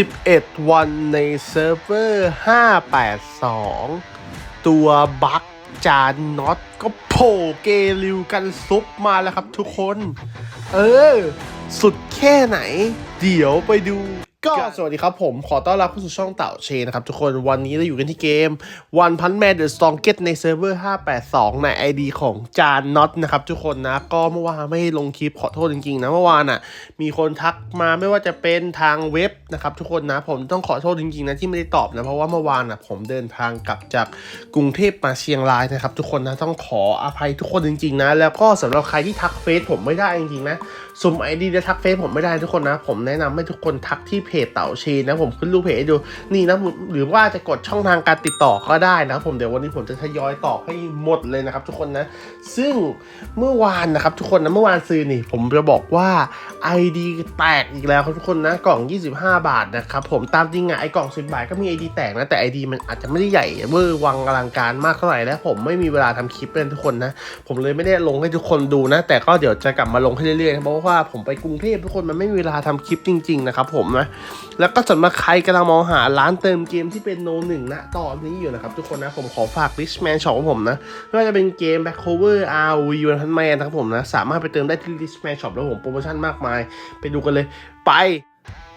11 วันในเซิร์ฟเวอร์ 582 ตัวบัคจานน็อตก็โผล่เกลิวกันซุปมาแล้วครับทุกคน เออ สุดแค่ไหน เดี๋ยวไปดู ก็สวัสดีครับผมขอต้อนรับเข้าสู่ช่องเต่าเชนนะครับ ทุกคนวันนี้เราอยู่กันที่เกม One Punch Man The Strongest ในเซิร์ฟเวอร์ 582 ใน ID ของจานน็อตนะครับ ทุกคนนะ ก็เมื่อวานไม่ได้ลงคลิปขอโทษจริงๆนะเมื่อวานอะ มีคนทักมาไม่ว่าจะเป็นทางเว็บนะครับ ทุกคนนะผมต้องขอโทษจริงๆนะที่ไม่ได้ตอบนะ เพราะว่าเมื่อวานอะผมเดินทางกลับจากกรุงเทพมาเชียงรายนะครับ ทุกคนนะต้องขออภัยทุกคนจริงๆนะแล้วก็สำหรับใครที่ทักเฟซผมไม่ได้จริงๆนะสุ่มไอดีจะทักเฟซผมไม่ได้ทุกคนนะ ผมแนะนำให้ทุกคนทักที่เพจเต่าเชนนะผมขึ้นรูปเพจให้ดูนี่นะหรือว่าจะกดช่องทางการติดต่อก็ได้นะผมเดี๋ยววันนี้ผมจะทยอยตอบให้หมดเลยนะครับ ทุกคนนะ ซึ่งเมื่อวานนะครับ ทุกคนนะเมื่อวานซื้อนี่ ผมจะบอกว่า ID แตกอีกแล้วครับทุกคนนะกล่อง 25 บาทนะครับผมตามจริงอะไอกล่อง 10 บาทก็มี ID แตกนะแต่ ID มันอาจจะไม่ได้ใหญ่เวอร์วังอลังการมากเท่าไหร่และผมไม่มีเวลาทำคลิปเลยทุกคนนะ ผมเลยไม่ได้ลงให้ทุกคนดูนะ แต่ก็เดี๋ยวจะกลับมาลงให้เรื่อยๆนะเพราะว่าผมไปกรุงเทพทุกคนมันไม่มีเวลาทำคลิปจริง ๆ นะครับผมนะแล้วก็สำหรับใครกำลังมองหาร้านเติมเกมที่เป็นโนหนึ่งนะตอนนี้อยู่นะครับทุกคนนะผมขอฝาก Richman Shop ของผมนะไม่ว่าจะเป็นเกม Back Cover RV วันพันแมนนะครับผมนะ สามารถไปเติมได้ที่ Richman Shop แล้วผมโปรโมชั่นมากมาย ไปดูกันเลยไป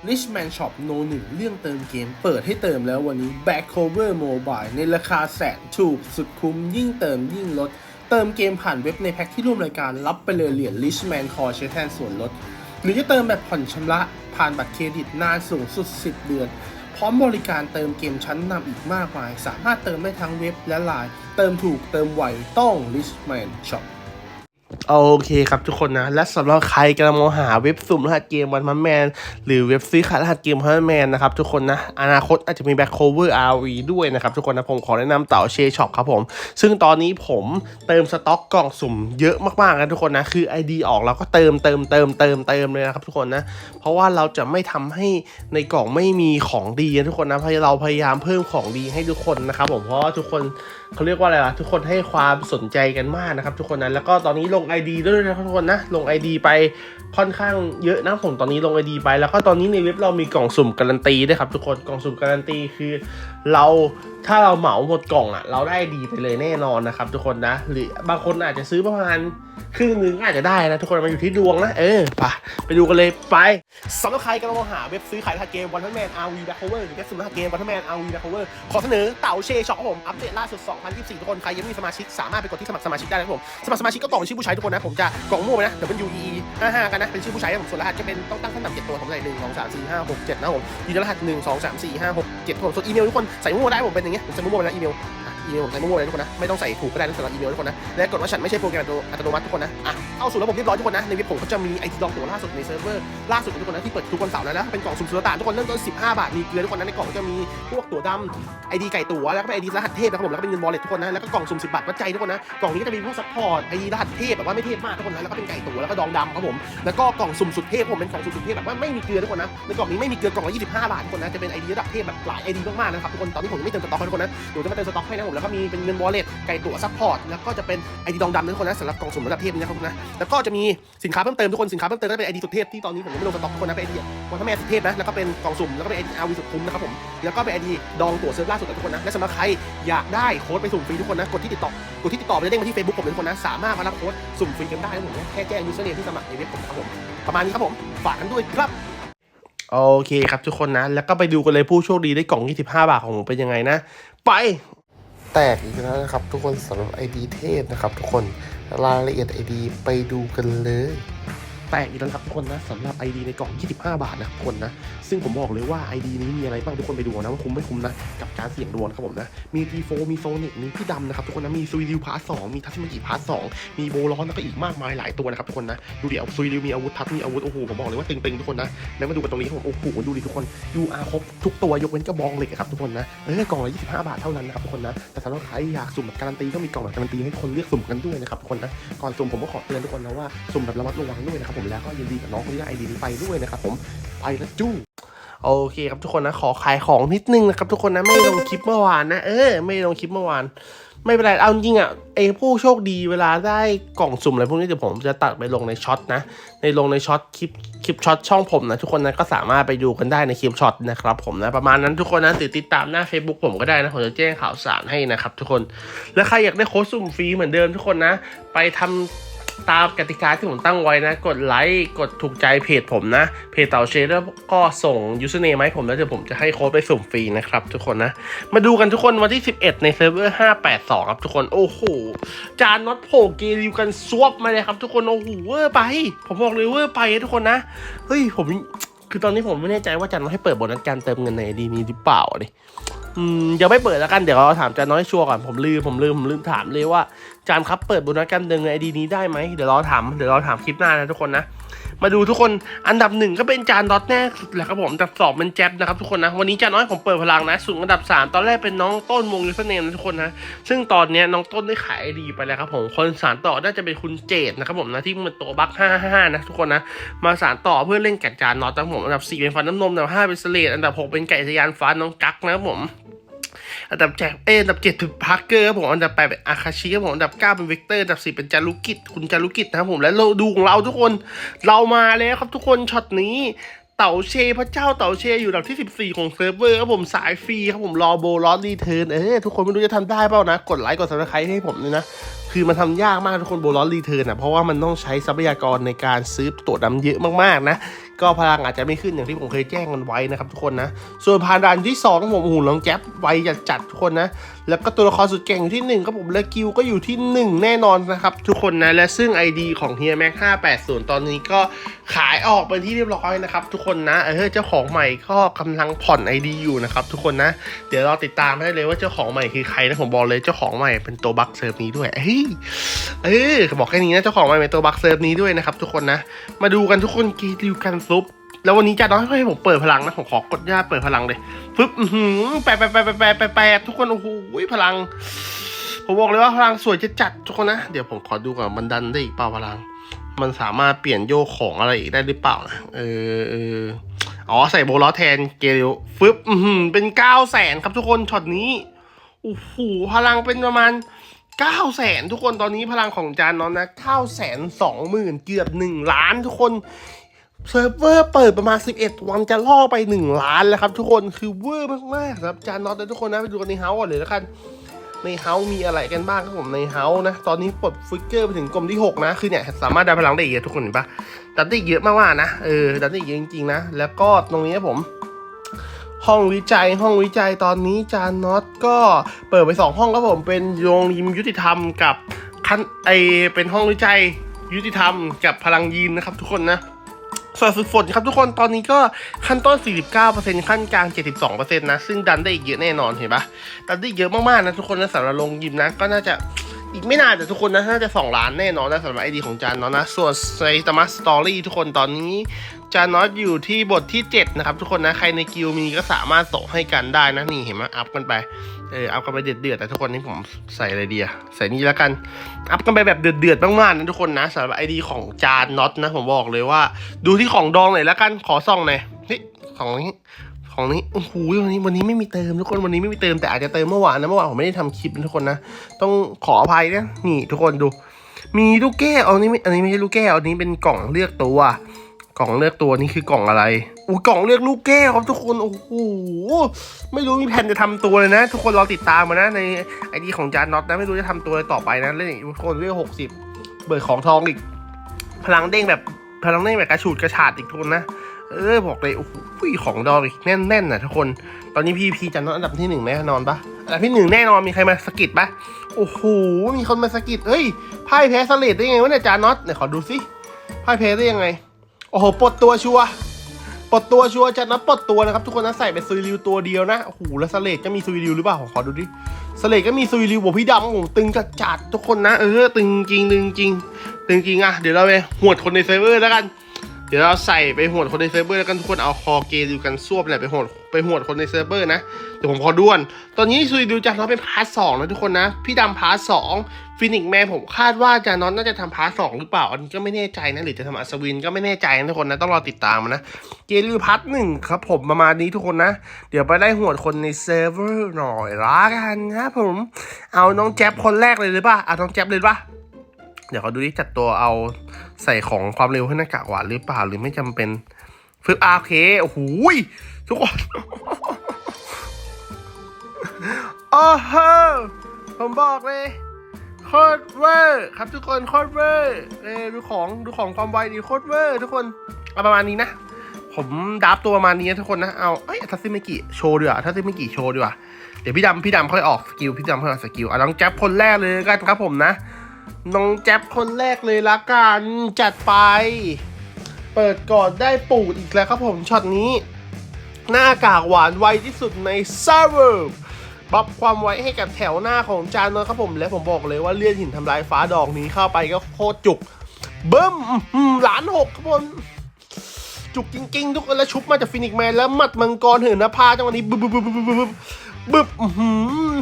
Richman Shop No 1เรื่องเติมเกม เปิดให้เติมแล้ววันนี้ Back Cover Mobile ในราคาแสนถูกสุดคุ้มยิ่งเติมยิ่งลดเติมเกมผ่านเว็บในแพ็คที่ร่วมรายการรับไปเลยเหรียญ Richman Core ใช้แทนส่วนลด หรือจะเติมแบบผ่อนชำระ ผ่านบัตรเครดิตนานสูงสุด 10 เดือน พร้อมบริการเติมเกมชั้นนำอีกมากมาย สามารถเติมได้ทั้งเว็บและไลน์เติมถูกเติมไวต้อง Richman Shop โอเคครับทุกคนนะ และสำหรับใครกำลังมองหาเว็บสุ่มรหัสเกมวันพันแมน หรือเว็บซื้อขายรหัสเกมวันพันแมนนะครับทุกคนนะ อนาคตอาจจะมีแบ็คโคเวอร์ RV ด้วยนะครับทุกคนนะ ผมขอแนะนำเต่าเชช็อปครับผม ซึ่งตอนนี้ผมเติมสต็อกกล่องสุ่มเยอะมากๆนะทุกคนนะ คือ ID ออกเราก็เติมเติมเติมเติมเติมเลยนะครับทุกคนนะ เพราะว่าเราจะไม่ทำให้ในกล่องไม่มีของดีนะทุกคนนะเพราะเราพยายามเพิ่มของดีให้ทุกคนนะครับผม เพราะว่าทุกคนเขาเรียกว่าอะไรล่ะทุกคนให้ความสนใจกันมากนะครับทุกคนนะ แล้วก็ตอนนี้ลง ID ด้วยนะทุกคนนะ ลง ID ไปค่อนข้างเยอะนะผมตอนนี้ลง ID ไปแล้วก็ตอนนี้ในเว็บเรามีกล่องสุ่มการันตีด้วยครับทุกคนกล่องสุ่มการันตีคือเราถ้าเราเหมาหมดกล่องอะ เราได้ดีไปเลยแน่นอนนะครับทุกคนนะ หรือบางคนอาจจะซื้อประมาณครึ่งนึงอาจจะได้นะทุกคนมันอยู่ที่ดวงนะเออไปไปดูกันเลยไป สำหรับใครกำลังมองหาเว็บซื้อขายรหัสเกมวันทันแมนอาร์วีแบ็คโคเวอร์หรือเว็บซื้อรหัสเกมวันทันแมนอาร์วีแบ็คโคเวอร์ขอเสนอเต่าเชช็อปครับผมอัปเดตล่าสุด 2024 ทุกคน ใครยังไม่มีสมาชิกสามารถไปกดที่สมัครสมาชิกได้นะครับผม สมัครสมาชิกก็กรอกชื่อผู้ใช้ทุกคนนะ ผมจะกรอกมั่วไปนะ W E E 55กันนะ เป็นชื่อผู้ใช้ผมส่วนรหัสจะเป็นต้องตั้งขั้นต่ำเจ็ดตัวผมใส่หนึ่งสองสามสี่ห้าหกเจ็ดนะผมยืนรหัสหนึ่งสองสามสี่ห้าหกเจ็ดผมส่วนอีเมลทุกคนใส่มั่วได้ผมเป็นอย่างเงี้ยผมใส่มั่วไปนะอีเมล อีเมลผมใส่มั่วเลยทุกคนนะ ไม่ต้องใส่ถูกก็ได้นะสำหรับอีเมลทุกคนนะ และกดว่าฉันไม่ใช่โปรแกรมอัตโนมัติทุกคนนะอะเข้าสู่ระบบเรียบร้อยทุกคนนะ ในเว็บผมก็จะมีไอทีดองตัวล่าสุดในเซิร์ฟเวอร์ล่าสุดทุกคนนะที่เปิดทุกวันเสาร์แล้วนะ เป็นกล่องสุ่มสุลต่านทุกคนเริ่มต้น 15 บาท มีเกลือทุกคนนะ ในกล่องก็จะมีพวกตั๋วดำไอดีไก่ตั๋วแล้วก็เป็นไอดีรหัสเทพนะครับผมแล้วก็เป็นเงินวอลเลตทุกคนนะ แล้วก็กล่องสุ่ม10บาทวัดใจทุกคนนะ กล่องนี้ก็จะมีพวกซัพพอร์ตไอดีรหัสเทพแบบว่าไม่เทพมากทุกคนนะแล้วก็เป็นไก่ตั๋วแล้วก็ดองดำครับผมแล้วก็กล่องสุ่มสุดเทพผมเป็นกล่องสุ่มสุดเทพแบบว่าไม่มีเกลือทุกคนนะในกล่องนี้ไม่มีเกลือกล่องละ25 บาททุกคนนะจะเป็นไอดีระดับเทพแบบหลายไอดีมากๆนะครับทุกคนตอนนี้ผมยังไม่เติมสต็อกให้ทุกคนนะเดี๋ยวจะมาเติมสต็อกให้นะผมแล้วก็มีเป็นเงินวอลเล็ตไก่ตั๋วซัพพอร์ตแล้วก็จะเป็นไอดีดองดำนะทุกคนนะสำหรับกล่องสุ่มระดับเทพนะครับนะแล้วก็จะมีสินค้าเพิ่มเติมทุกคนสินค้าเพิ่มเติมก็เป็นไอดีสุดเทพที่ตอนนี้ผมยังไม่ลงสต็อกทุกคนนะเป็นไอดีวันพระแม่สุดเทพนะแล้วก็เป็นกล่องสุ่มแล้วก็เป็นไอดีอาวีสุดคุ้มนะครับผมแล้วก็เป็นไอดีดองตั๋วเซิร์ฟล่าสุดนะทุกคนนะและสำหรับใครอยากได้โค้ดไปสุ่มฟรีทุกคนนะกดที่ติดต่อกดที่ติดต่อไปเด้งมาที่ Facebook ผมเลยทุกคนนะสามารถมารับโค้ดสุ่มฟรีกันได้นะผมแค่แจ้งยูสเซอร์เนมที่สมัครในเว็บผมครับผมประมาณนี้ครับผมฝากกันด้วยครับโอเคครับทุกคนนะ แล้วก็ไปดูกันเลยผู้โชคดีได้กล่อง 25 บาทของผมเป็นยังไงนะ ไป แตกอีกแล้วนะครับ ทุกคนสำหรับ ID เทพนะครับ ทุกคนรายละเอียด ID ไปดูกันเลย แตกอีกแล้วครับทุกคนนะสำหรับ ID ในกล่อง 25 บาทนะคนนะ ซึ่งผมบอกเลยว่า ID นี้มีอะไรบ้างทุกคนไปดูนะว่าคุ้มไม่คุ้มนะ กับการเสี่ยงดวงครับผมนะ มีทีโฟมีโซนิกมีพี่ดำนะครับทุกคนนะ มีซุยดิวพาร์ทสมีทัชมาจิพาร์ทสมีโบร้อนแล้วก็อีกมากมายหลายตัวนะครับทุกคนนะ ดูดิเอาซุยดิวมีอาวุธทัชมีอาวุธโอ้โหผมบอกเลยว่าตึงๆทุกคนนะ แล้วมาดูกันตรงนี้ครับผมโอ้โหดูดิทุกคน UR ครบทุกตัวยกเว้นกระบองเหล็กครับทุกคนนะเออกล่องละ25 บาทเท่านั้นนะครับทุกคนนะแต่สำหรับใครอยากสุ่มแบบการันตีก็มีกล่องแบบการันตีให้คนเลือกสุ่มกันด้วยนะครับทุกคนนะก่อนสุ่มผมก็ขอเตือนทุกคนนะว่าสุ่มแบบระมัดระวังด้วยนะครับผมแล้วก็ยินดีกับน้องคนที่ได้ไอดีนี้ไปด้วยนะครับผมไปแล้วจู้โอเคครับทุกคนนะขอขายของนิดนึงนะครับทุกคนนะไม่ลงคลิปเมื่อวานนะเออไม่ลงคลิปเมื่อวาน ไม่เป็นไรเอาจริงอะไอผู้โชคดีเวลาได้กล่องสุ่มอะไรพวกนี้เดี๋ยวผมจะตัดไปลงในช็อตนะ ในลงในช็อตคลิปคลิปช็อตช่องผมนะทุกคนนะก็สามารถไปดูกันได้ในคลิปช็อตนะครับผมนะประมาณนั้นทุกคนนะติดติดตามหน้า Facebook ผมก็ได้นะผมจะแจ้งข่าวสารให้นะครับทุกคนและใครอยากได้โค้ดสุ่มฟรีเหมือนเดิมทุกคนนะ ไปทำ ตามกติกาที่ผมตั้งไว้นะ กดไลค์กดถูกใจเพจผมนะ เพจเต่าเชดแล้วก็ส่งยูสเนมให้ผมแล้วเดี๋ยวผมจะให้โค้ดไปสุ่มฟรีนะครับทุกคนนะ มาดูกันทุกคนวันที่ 11 ในเซิร์ฟเวอร์ 582 ครับทุกคนโอ้โห จานน็อตโผล่เกลิวกันซวบมาเลยครับทุกคนโอ้โหเวอร์ไป ผมบอกเลยเวอร์ไปทุกคนนะเฮ้ยผมคือตอนนี้ผมไม่แน่ใจว่าจานน็อตให้เปิดโบนัสการเติมเงินในดีนี้หรือเปล่าดิอืมยังไม่เปิดแล้วกันเดี๋ยวเราถามจานน้อยชัวร์ก่อนผมลืมผมลืมผมลืมถามเลยว่า จานครับเปิดโบนัสการเดินไอดีนี้ได้ไหมเดี๋ยวเราถามเดี๋ยวเราถามคลิปหน้านะทุกคนนะมาดูทุกคนอันดับหนึ่งก็เป็นจานดอทแน่สุดแหละครับผมอันดับสองเป็นแจ๊บนะครับทุกคนนะวันนี้จานน้อยผมเปิดพลังนะส่วนอันดับสามตอนแรกเป็นน้องต้นวงยูสเนมนะทุกคนนะซึ่งตอนนี้น้องต้นได้ขายไอดีไปแล้วครับผมคนสานต่อน่าจะเป็นคุณเจดนะครับผมนะที่มันตัวบัคห้าห้านะทุกคนนะมาสานต่อเพื่อเล่นแก่จานน็อตนะครับผมอันดับสี่เป็นฟันน้ำนมอันดับห้าเป็นสเลดอันดับหกเป็นไก่ทะยานฟ้าน้องกั๊กนะครับผม อันดับแจกเออันดับเจ็ดเป็นพาร์เกอร์ครับผม อันดับแปดเป็นอาคาชิครับผม อันดับเก้าเป็นเวกเตอร์ อันดับสิบเป็นจารุกิจ คุณจารุกิจนะครับผม และเราดูของเราทุกคน เรามาแล้วครับทุกคน ช็อตนี้เต่าเช พระเจ้าเต่าเชอยู่อันดับที่ 14 ของเซิร์ฟเวอร์ครับผมสายฟรีครับผมรอโบลอสรีเทิร์นเออทุกคนไม่รู้จะทำได้เปล่านะ กดไลค์กดซับสไครต์ให้ผมเลยนะ คือมันทำยากมากทุกคนโบลอสรีเทิร์นอะเพราะว่ามันต้องใช้ทรัพยากรในการซื้อตัวดำเยอะมากๆนะ ก็พลังอาจจะไม่ขึ้นอย่างที่ผมเคยแจ้งกันไว้นะครับทุกคนนะ ส่วนผ่านด่านที่2องผมหูน้องแจ๊บไวจัดจัดทุกคนนะ แล้วก็ตัวละครสุดเก่งอยู่ที่1ครับผมและกิวก็อยู่ที่ 1 แน่นอนนะครับทุกคนนะและซึ่ง ID ของเฮียแม็ก580 ตอนนี้ก็ขายออกเป็นที่เรียบร้อยนะครับทุกคนนะเออเจ้าของใหม่ก็กำลังผ่อน ID อยู่นะครับทุกคนนะ เดี๋ยวเราติดตามได้เลยว่าเจ้าของใหม่คือใครนะผมบอกเลยเจ้าของใหม่เป็นตัวบัคเซิร์ฟนี้ด้วยเฮ้ยเออบอกแค่นี้นะเจ้าของใหม่เป็นตัวบัคเซิร์ฟนี้ด้วยนะครับทุกคนนะ มาดูกันทุกคนกีริวกันซุป แล้ววันนี้จะน้อยให้ผมเปิดพลังนะ ผมขอกดย่าเปิดพลังเลยฟึบอือหือแปะแปะแปะแปะแปะแปะทุกคนโอ้โหพลัง ผมบอกเลยว่าพลังสวยจะจัดทุกคนนะ เดี๋ยวผมขอดูก่อนมันดันได้อีกเปล่าพลัง มันสามารถเปลี่ยนโยกของอะไรอีกได้หรือเปล่านะเออเอออ๋อใส่โบล้อแทนเกลิวฟึบอือหือเป็นเก้าแสนครับทุกคนช็อตนี้โอ้โหพลังเป็นประมาณ ก้าแสนทุกคนตอนนี้พลังของจานนอนนะเก้าแสนสองหมื่นเกือบหนึ่งล้านทุกคนเซิร์ฟเวอร์เปิดประมาณ 11 วันจะล่อไป 1 ล้านแล้วครับทุกคนคือเวอร์มากๆครับจานน็อตนะทุกคนนะไปดูกันในเฮาส์ก่อนเลยแล้วกันในเฮาส์มีอะไรกันบ้างครับผมในเฮาส์นะ ตอนนี้ปลดฟิกเกอร์ไปถึงกลมที่ 6 นะคือเนี่ยสามารถดันพลังได้อีกอะทุกคนเห็นปะดันได้เยอะมากๆนะเออดันได้เยอะจริงๆนะแล้วก็ตรงนี้ผม ห้องวิจัยห้องวิจัยตอนนี้จานน็อตก็เปิดไปสองห้องครับผมเป็นโรงยิมยุติธรรมกับคันไอเป็นห้องวิจัยยุติธรรมกับพลังยีนนะครับทุกคนนะส่วนฝึกฝนครับทุกคนตอนนี้ก็ขั้นต้น 49%ขั้นกลาง 72%นะ ซึ่งดันได้อีกเยอะแน่นอนเห็นปะดันได้เยอะมากๆนะทุกคนนะสำหรับลงยิมนะก็น่าจะอีกไม่นานแต่ทุกคนนะน่าจะ 2 ล้านแน่นอนนะสำหรับไอดีของจานเนาะนะ ส่วนไซตามัสสตอรี่ทุกคนตอนนี้ จานน็อตอยู่ที่บทที่ 7 นะครับ ทุกคนนะใครในกิลมีก็สามารถส่งให้กันได้นะนี่เห็นไหมอัพกันไปเอออัพกันไปเดือดๆแต่ทุกคนนี่ผมใส่อะไรดีอะใส่นี่แล้วกันอัพกันไปแบบเดือดๆมากๆนะทุกคนนะสำหรับไอดีของจานน็อตนะผมบอกเลยว่า ดูที่ของดองหน่อยแล้วกันขอส่องหน่อยเฮ้ยของนี้ของนี้โอ้โหวันนี้วันนี้ไม่มีเติมทุกคนวันนี้ไม่มีเติมแต่อาจจะเติมเมื่อวานนะเมื่อวานผมไม่ได้ทำคลิปนะทุกคนนะต้องขออภัยนะนี่ทุกคนดู มีลูกแก้วอันนี้อันนี้ไม่ใช่ลูกแก้วอันนี้เป็นกล่องเลือกตัว กล่องเลือกตัวนี่คือกล่องอะไรอู้กล่องเลือกลูกแก้วครับทุกคน โอ้โห ไม่รู้มีแผนจะทำตัวเลยนะ ทุกคนรอติดตามมานะในไอดีของจานน็อตนะ ไม่รู้จะทำตัวอะไรต่อไปนะ เล่นอีกทุกคนเรื่องหกสิบเบิดของทองอีก พลังเด้งแบบพลังเด้งแบบกระฉูดกระฉาดอีกทุนนะ เออบอกเลย โอ้โหของดองอีกแน่นๆนะทุกคน ตอนนี้พีพีจันทร์อันดับที่หนึ่งแน่นอนปะอันดับที่หนึ่งแน่นอนมีใครมาสกิดปะโอ้โห มีคนมาสกิดเฮ้ย พ่ายแพ้สเลดได้ไงวะเนี่ยจานน็อตไหนขอดูสิพ่ายแพ้ได้ยังไง โอ้โหปลดตัวชัวร์ปลดตัวชัวร์จะนน็อตปลดตัวนะครับ ทุกคนนะใส่เป็นซุยริวตัวเดียวนะโอ้โหแล้วสเลดก็มีซุยริวหรือเปล่าขอดูดิสเลดก็มีซุยริวบอกพี่ดำโอ้โหตึงจัดจัดทุกคนนะเออตึงจริงตึงจริงตึงจริงอะเดี๋ยวเราไปหวดคนในเซิร์ฟเวอร์แล้วกัน เดี๋ยวเราใส่ไปหวดคนในเซิร์ฟเวอร์แล้วกันทุกคนเอาคอเกลิวกันซวบเนี่ยไปหวดไปหวดคนในเซิร์ฟเวอร์นะเดี๋ยวผมขอด้วน ตอนนี้ซุยดูจานน้องเป็นพาร์ทสองนะทุกคนนะ พี่ดำพาร์ทสองฟินิกแมนผมคาดว่าจานน้องน่าจะทำพาร์ทสองหรือเปล่าอันนี้ก็ไม่แน่ใจนะหรือจะทำอัศวินก็ไม่แน่ใจนะทุกคนนะต้องรอติดตามนะเกลิวพาร์ทหนึ่งครับผมประมาณนี้ทุกคนนะ เดี๋ยวไปไล่หวดคนในเซิร์ฟเวอร์หน่อยละกันนะผม เอาน้องแจ๊บคนแรกเลยหรือป่ะเอาน้องแจ๊บเลยป่ะ เดี๋ยวเขาดูที่จัดตัวเอาใส่ของความเร็วให้หน้ากากหวานหรือเปล่าหรือไม่จำเป็นฝึกอาเคโอ้โหทุกคนโอ้โหผมบอกเลยโคตรเวอร์ครับทุกคนโคตรเวอร์เออดูของดูของความไวดีโคตรเวอร์ทุกคนเอาประมาณนี้นะ ผมดับตัวประมาณนี้นะทุกคนนะเอาเอ้ยทัศมิกิโชว์ดีกว่าทัศมิกิโชว์ดีกว่าเดี๋ยวพี่ดำพี่ดำค่อยออกสกิลพี่ดำค่อยออกสกิลเอาน้องแจ๊บคนแรกเลยกันครับผมนะ น้องแจ๊บคนแรกเลยละกันจัดไป เปิดก่อนได้ปูดอีกแล้วครับผมช็อตนี้ หน้ากากหวานไวที่สุดในซาเวอร์บัฟความไวให้กับแถวหน้าของจานนท์ครับผมและผมบอกเลยว่าเลื่อนหินทำลายฟ้าดอกนี้เข้าไปก็โคตรจุกเบิ้มหล้านหกครับผมจุกจริงๆทุกคนแล้วชุบมาจากฟินิกแมนแล้วหมัดมังกรเหินนภาจังวะนี้บึบบึบบึบบึบบึบบึบบึบอื้อหือ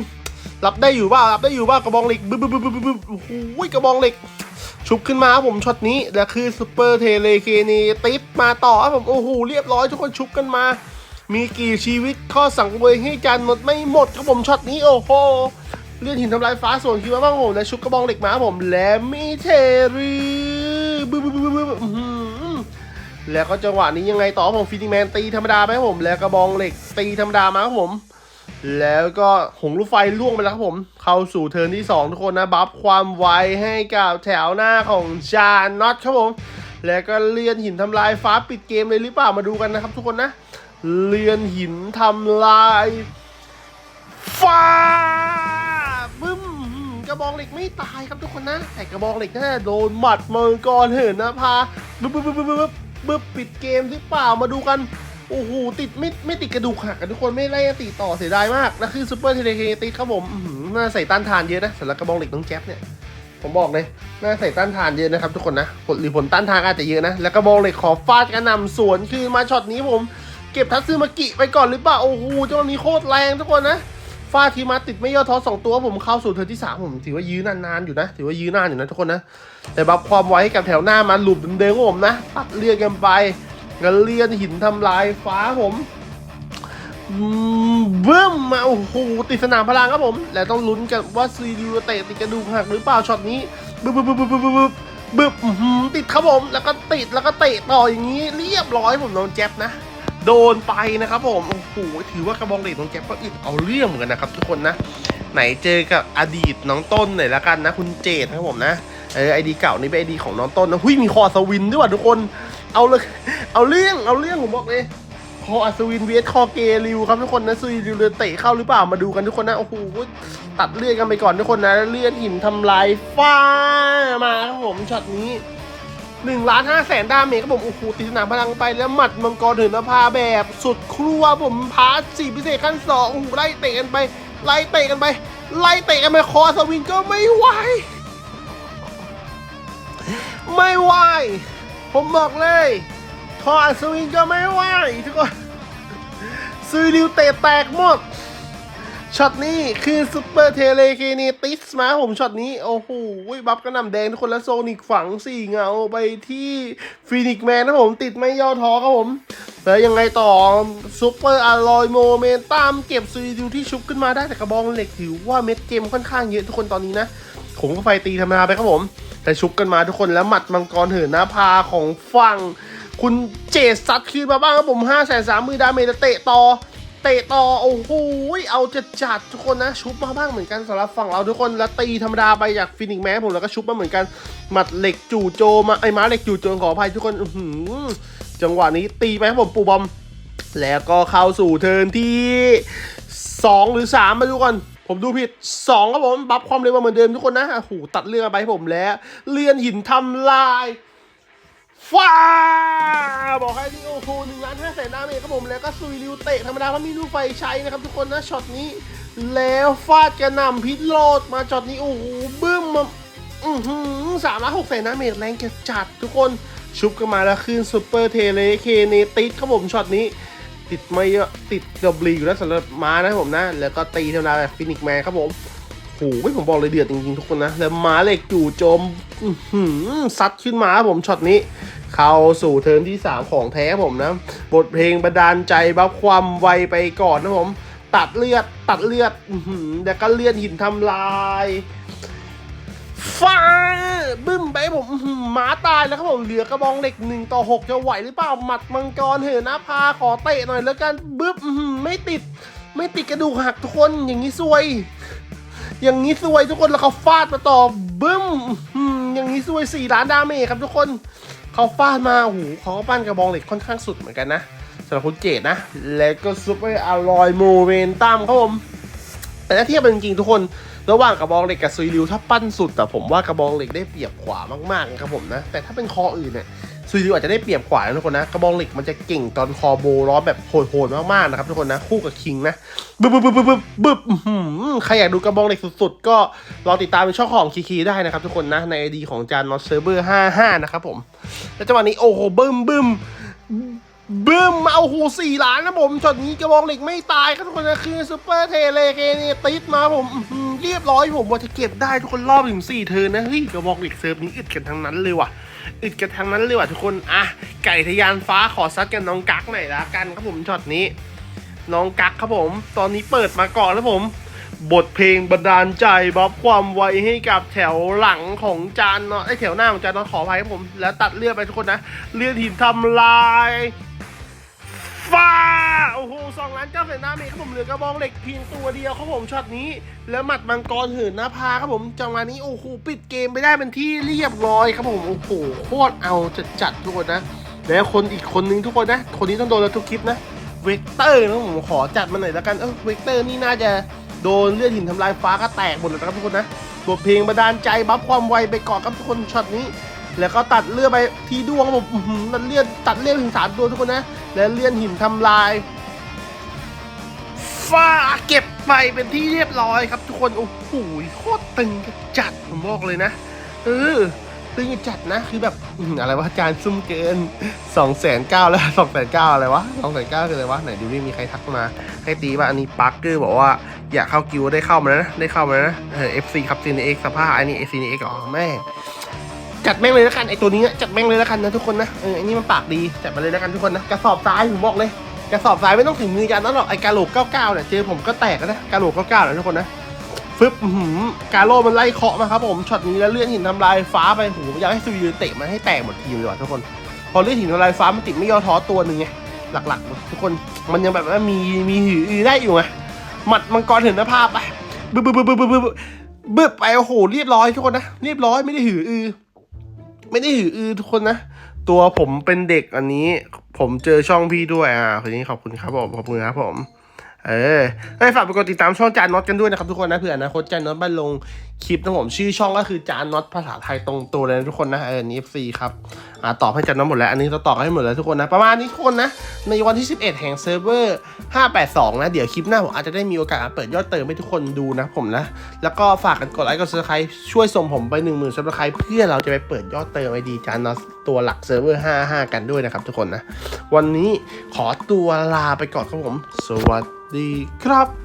รับได้อยู่บ้ารับได้อยู่บ้ากระบองเหล็กบึ้บบึ้บบึ้บบึ้บโอ้โหกระบองเหล็ก ชุบขึ้นมาครับผมช็อตนี้แล้วคือซูเปอร์เทเลเคเนติปมาต่อครับผมโอ้โหเรียบร้อยทุกคนชุบกันมา มีกี่ชีวิตข้อสังเวยให้จานหมดไม่หมดครับผมช็อตนี้โอ้โหเลื่อนหินทำลายฟ้าส่วนคิดว่าบ้างผมและชุบกระบองเหล็กมาครับผมแลมีเทรีบึ้บบึ้บบึ้บบึ้บแล้วก็จังหวะนี้ยังไงต่อผมฟินิแมนตีธรรมดาไหมครับผมแล้วกระบองเหล็กตีธรรมดามาครับผม แล้วก็หงลูกไฟล่วงไปแล้วครับผม เข้าสู่เทิร์นที่ 2 ทุกคนนะ บัฟความไวให้กับแถวหน้าของจานน็อตครับผม แล้วก็เลื่อนหินทำลายฟ้าปิดเกมเลยหรือเปล่ามาดูกันนะครับทุกคนนะ เลื่อนหินทำลาย ฟ้าบึ้มกระบองเหล็กไม่ตายครับทุกคนนะแต่กระบองเหล็กน่าโดนหมัดมังกรเหินนะพาบึ้บบึ้บบึ้บบึ้บบึ้บบึ้บปิดเกมหรือเปล่ามาดูกัน โอ้โหติดไม่ไม่ติดกระดูกหักกันทุกคนไม่ไล่ติดต่อเสียดายมากแล้วคือซูเปอร์เทเลเคติครับผมน่าใส่ต้านทานเยอะนะสำหรับกระบองเหล็กน้องแจ๊บเนี่ยผมบอกเลยน่าใส่ต้านทานเยอะนะครับทุกคนนะผลหรือผลต้านทานอาจจะเยอะนะ แล้วกระบองเหล็กขอฟาดกระนำสวนคือมาช็อตนี้ผม เก็บทัตซึมากิไปก่อนหรือเปล่าโอ้โหจังหวะนี้โคตรแรงทุกคนนะฟาดทีมาติดไม่ย่อท้อสองตัวผมเข้าสู่เทิร์นที่สามผมถือว่ายื้อนานๆอยู่นะ ถือว่ายื้อนานอยู่นะทุกคนนะแต่บัฟความไวให้กับแถวหน้ามาหลุดเดิมๆของผมนะตัดเลียนกันไป กันเลียนหินทำลายฟ้าผมอืมบึ้มมาโอ้โหติดสนามพลังครับผม แล้วต้องลุ้นกันว่าซีดิวเตะติดกระดูกหักหรือเปล่าช็อตนี้บึ้บบึ้บบึ้บบึ้บบึ้บบึ้บบึ้บติดครับผม แล้วก็ติดแล้วก็เตะต่ออย่างนี้ เรียบร้อยผมโดนแจ็บนะ โดนไปนะครับผมโอ้โหถือว่ากระบองเหล็กน้องแจ็บก็อิดเอาเรื่องเหมือนกันนะครับทุกคนนะ ไหนเจอกับอดีตน้องต้นหน่อยละกันนะ คุณเจดครับผมนะเออไอดีเก่านี่เป็นไอดีของน้องต้นนะหุ้ยมีคอสวินด้วยว่ะทุกคน เอาเลย เอาเรื่องเอาเรื่องผมบอกเลยคออัศวินเวสคอเกริวครับทุกคนนะซุยริวเรือเตะเข้าหรือเปล่ามาดูกันทุกคนนะโอ้โหตัดเลือดกันไปก่อนทุกคนนะเลือดหินทำลายฟ้ามาครับผมช็อตนี้หนึ่งล้านห้าแสนดาเมจครับผมโอ้โหติดสนามพลังไปแล้วหมัดมังกรเถินนภาแบบสุดครัวผมพาสี่พิเศษขั้นสองโอ้โหไล่เตะกันไป ไล่เตะกันไป ไล่เตะกันไปคออัศวินก็ไม่ไหวไม่ไหวผมบอกเลย ออัศวินก็ไม่ไหวทุกคนซื้อริวเตะแตกหมด ช็อตนี้คือซูเปอร์เทเลเคเนติสมาผมช็อตนี้ โอ้โหบัฟกระหน่ำแดงทุกคนแล้วโซนิกฝังสี่เงาไปที่ฟีนิกแมนนะผมติดไม่ย่อท้อครับผมแล้วยังไงต่อซูเปอร์อลอยโมเมนตัมเก็บซูริวที่ชุบขึ้นมาได้แต่กระบองเหล็กถือว่าเม็ดเกมค่อนข้างเยอะทุกคนตอนนี้นะผมก็ไฟตีธรรมดาไปครับผมแต่ชุบกันมาทุกคนแล้วหมัดมังกรเหินหน้าพาของฝั่ง คุณเจสัตคืนมาบ้างครับผมห้าแสนสามมือดาเมจเตะต่อ เตะต่อ โอ้โห เอาจะจัดทุกคนนะ ชุบมาบ้างเหมือนกันสำหรับฝั่งเราทุกคน แล้วตีธรรมดาไปจากฟินิกแมนผมแล้วก็ชุบมาเหมือนกัน หมัดเหล็กจู่โจมมาไอ้ม้าเหล็กจู่โจมขออภัยทุกคนอืจังหวะนี้ตีไปครับผมปูบอม แล้วก็เข้าสู่เทิร์นที่ 2 หรือ 3 มาดูก่อนผมดูผิด 2 ครับผม บัฟความเร็วมาเหมือนเดิมทุกคนนะโอ้โหตัดเรื่องไปให้ผมแล้ว เลื่อนหินทำลาย ฟ้าบอกให้ที่โอ้โหหนึ่งล้านห้าแสนดาเมจครับผมแล้วก็ซุยริวเตะธรรมดาเพราะมีลูกไฟใช้นะครับทุกคนนะช็อตนี้แล้วฟาดกระหน่ำพิษโลดมาช็อตนี้โอ้โหบึ้มมาอือหือสามล้านหกแสนดาเมจแรงจะจัดทุกคนชุบกันมาแล้วขึ้นซูเปอร์เทเลเคเนติสครับผมช็อตนี้ ติดไม่เยอะติดเกับลีอยู่แล้วสำหรับม้านะผมนะ แล้วก็ตีเท่านั้นแบบฟินิกแมนครับผมโอ้โหผมบอกเลยเดือดจริงๆทุกคนนะ แล้วม้าเหล็กจู่โจมอื้อหือซัดขึ้นมาครับผมช็อตนี้ เข้าสู่เทิร์นที่ 3 ของแท้ผมนะ บทเพลงบันดาลใจบัฟความไวไปก่อนนะผม ตัดเลือดตัดเลือดแล้วก็เลือดหินทำลายฟ้าบึ้มไปผมอื้อหือหมาตายแล้วครับผมเหลือกระบองเหล็กหนึ่งต่อหกจะไหวหรือเปล่าหมัดมังกรเหินนะพาขอเตะหน่อยแล้วกันบึ้มไม่ติด ไม่ติดกระดูกหักทุกคนอย่างนี้ซวย อย่างนี้ซวยทุกคนแล้วเขาฟาดมาต่อบึ้มอื้อหืออย่างนี้ซวยสี่ล้านดาเมจครับทุกคน เขาฟาดมาหูเขาก็ปั้นกระบองเหล็กค่อนข้างสุดเหมือนกันนะสำหรับคุณเจดนะ แล้วก็ซุปเปอร์อลอยโมเมนตัมครับผม แต่ถ้าเทียบกันจริงๆทุกคน ระหว่างกระบองเหล็กกับซุยริวถ้าปั้นสุดแต่ผมว่ากระบองเหล็กได้เปรียบขวามากๆนะครับผมนะ แต่ถ้าเป็นคออื่นเนี่ย ซุยริวอาจจะได้เปรียบขวานะทุกคนนะกระบองเหล็กมันจะเก่งตอนคอโบร้อแบบโหดๆมากๆนะครับทุกคนนะคู่กับคิงนะบึบบึบบึบบึบบึบบึบอื้อหือใครอยากดูกระบองเหล็กสุดๆ ก็รอติดตามในช่องของคีคีได้นะครับทุกคนนะในไอดีของจานนอตเซอร์เบอร์55นะครับผมแล้วจังหวะนี้โอ้โหบึ้มบึ้มบึ้มมาโอ้โหสี่ล้านนะผมช็อตนี้กระบองเหล็กไม่ตายครับทุกคนนะคือซูเปอร์เทเลเกเนติสมาผมเรียบร้อยผมว่าจะเก็บได้ทุกคนรอบถึงสี่เทินนะเฮ้ยกระบองเหล็กเซิร์ฟนี้อึดกันทั้งนั้นเลยว่ะ อึดกันทั้งนั้นเลยว่ะทุกคนอะไก่ทะยานฟ้าขอซัดกันน้องกั๊กหน่อยละกันครับผมช็อตนี้ น้องกั๊กครับผม ตอนนี้เปิดมาก่อนแล้วผม บทเพลงบันดาลใจบ๊อบความไวให้กับแถวหลังของจานเนาะไอแถวหน้าของจานเนาะขออภัยครับผม แล้วตัดเลือดไปทุกคนนะ เลือดหินทำลาย ฟ้าโอ้โหสองล้านเก้าแสนดาเมครับผมเหลือกระบองเหล็กเพียงตัวเดียวครับผมช็อตนี้ แล้วหมัดมังกรเหินหน้าพาครับผมจังหวะนี้โอ้โหปิดเกมไปได้เป็นที่เรียบร้อยครับผมโอ้โหโคตรเอาจัดจัดทุกคนนะแล้วคนอีกคนนึงทุกคนนะ คนนี้ต้องโดนแล้วทุกคลิปนะเวกเตอร์นะผมขอจัดมาหน่อยแล้วกันเออเวกเตอร์นี่น่าจะโดนเลือดหินทำลายฟ้าก็แตกหมดแล้วนะครับทุกคนนะบทเพลงบันดาลใจบัฟความไวไปก่อนครับทุกคนช็อตนี้ แล้วก็ตัดเลือดไปทีดวงผมตัดเลือดตัดเลือดถึงสามตัวทุกคนนะ แล้วเลือดหินทำลายฟ้าเก็บไปเป็นที่เรียบร้อยครับ ทุกคนโอ้โหโคตรตึงจัดผมบอกเลยนะเออตึงจัดนะคือแบบอะไรวะอาจารย์ซุ่มเกินสองแสนเก้าแล้วสองแสนเก้าอะไรวะสองแสนเก้าคืออะไรวะไหนดูนี่มีใครทักมาให้ตีว่าอันนี้ปักเกอร์บอกว่าอยากเข้ากิวได้เข้ามาแล้วนะได้เข้ามาแล้วนะเออ FC ครับ CNX สภาพอันนี้ CNX อ๋อแม่ จัดแม่งเลยแล้วกันไอตัวนี้จัดแม่งเลยแล้วกันนะทุกคนนะเออไอนนี้มันปากดีจัดมาเลยแล้วกันทุกคนนะกระสอบทรายผมบอกเลยกระสอบทรายไม่ต้องถึงมือกันนั่นหรอกไอกาโหลก99เนี่ยเจอผมก็แตกแล้วนะกาโหลก99นะทุกคนนะฟึบอื้อหือกาโลมันไล่เคาะมาครับผมช็อตนี้แล้วเลื่อนหินทำลายฟ้าไปโหอยากให้ซูยูเตะมันให้แตกหมดทีมเลยว่ะทุกคน พอเลื่อนหินทำลายฟ้ามันติดไม่ย่อท้อตัวหนึ่งไงหลักๆ ทุกคนมันยังแบบว่ามีมีหืออือได้อยู่ไงหมัดมังกรเห็นหน้าภาพไปบึบบึบบึบบึบบึบบึบบึบไปโอ้โหเรียบร้อยทุกคนนะเรียบร้อยไม่ได้หืออือ ไม่ได้หืออือทุกคนนะ ตัวผมเป็นเด็กอันนี้ ผมเจอช่องพี่ด้วยอ่าคนนี้ขอบคุณครับผมขอบคุณครับผม เออให้ฝากไปกดติดตามช่องจานน็อตกันด้วยนะครับทุกคนนะเผื่ออนาคตจานน็อตมานลง คลิปนะผมชื่อช่องก็คือจานน็อตภาษาไทยตรงตัวเลยนะทุกคนนะเออนี่ฟซีครับอ่าตอบให้จานน็อตหมดแล้ว อันนี้เราตอบให้หมดแล้วทุกคนนะ ประมาณนี้ทุกคนนะ ในวันที่ 11 แห่งเซิร์ฟเวอร์ 582 นะ เดี๋ยวคลิปหน้าผมอาจจะได้มีโอกาสเปิดยอดเติมให้ทุกคนดูนะผมนะ แล้วก็ฝากกันกดไลค์กดซับสไครต์ช่วยส่งผมไป 1 0,000ซับสไครต์เพื่อเราจะไปเปิดยอดเติมไอดีจานน็อตตัวหลักเซิร์ฟเวอร์ 55 กันด้วยนะครับทุกคนนะ วันนี้ขอตัวลาไปก่อนครับผม สวัสดีครับ